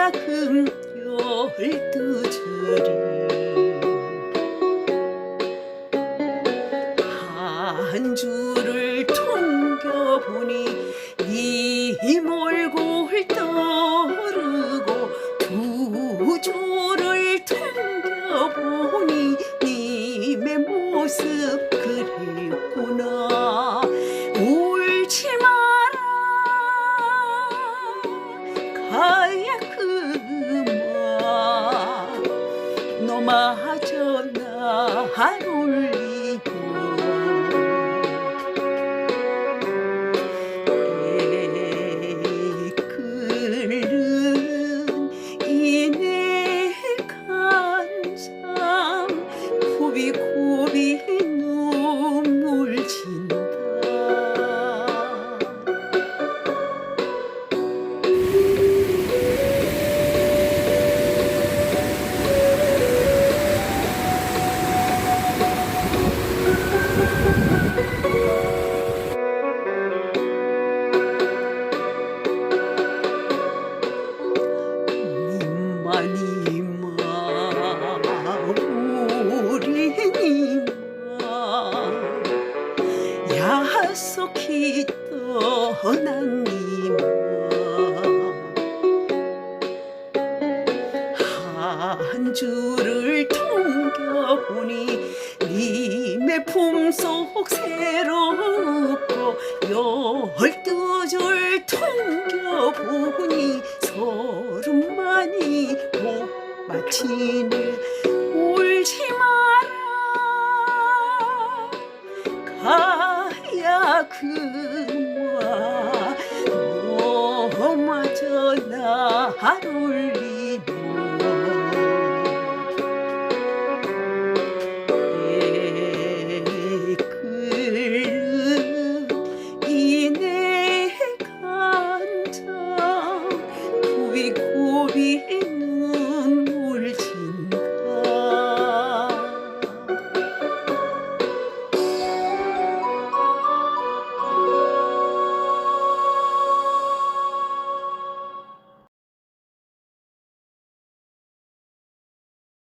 작은 열두 줄을 한 줄을 통겨보니 이모 가야 그만 너마저 날 울리고 야속히 떠난 님마 한 줄을 통겨보니 님의 품속 새롭고 열두 줄 통겨보니 서른 많이 못 마치네 울지 마라 could.